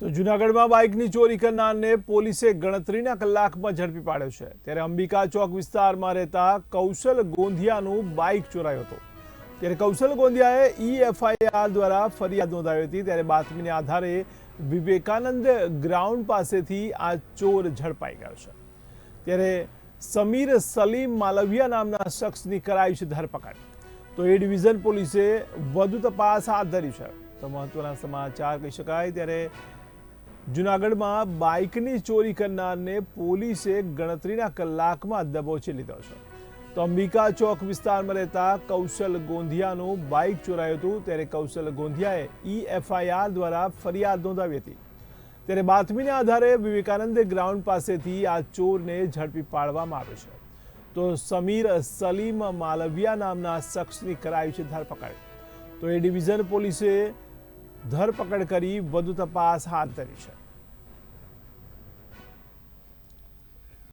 તો જુનાગઢમાં બાઇકની ચોરી કરનારને પોલીસે ગણતરીના કલાકમાં ઝડપી પાડ્યો છે. ત્યારે અંબિકા ચોક વિસ્તારમાં રહેતા કૌશલ ગોંધિયાનું બાઇક ચોરાયું હતું. ત્યારે કૌશલ ગોંધિયાએ ઈએફઆઈઆર દ્વારા ફરિયાદ નોંધાવી હતી. ત્યારે બાતમીને આધારે વિવેકાનંદ ગ્રાઉન્ડ પાસેથી આ ચોર ઝડપાઈ ગયો છે. ત્યારે સમીર સલીમ માલવિયા નામના શખ્સની કરાઈ છે ધરપકડ. તો એ ડિવિઝન પોલીસે વધુ તપાસ હાથ ધરી છે. તો મહત્વના સમાચાર કહી શકાય. ત્યારે જુનાગઢમાં બાઇકની ચોરી કરનારને પોલીસે ગણતરીના કલાકમાં દબોચી લીધો છે. તો અંબિકા ચોક વિસ્તારમાં રહેતા કૌશલ ગોંધિયાનું બાઇક ચોરાયું હતું, ત્યારે કૌશલ ગોંધિયાએ ઈએફઆઈઆર દ્વારા ફરિયાદ નોંધાવી હતી. ત્યારે બાતમીને આધારે વિવેકાનંદ ગ્રાઉન્ડ પાસેથી આ ચોરને ઝડપી પાડવામાં આવ્યો છે. તો સમીર સલીમ માલવિયા નામના શખ્સની કરાઈ છે ધરપકડ. તો એ ડિવિઝન પોલીસે ધરપકડ કરી વધુ તપાસ હાથ ધરી છે.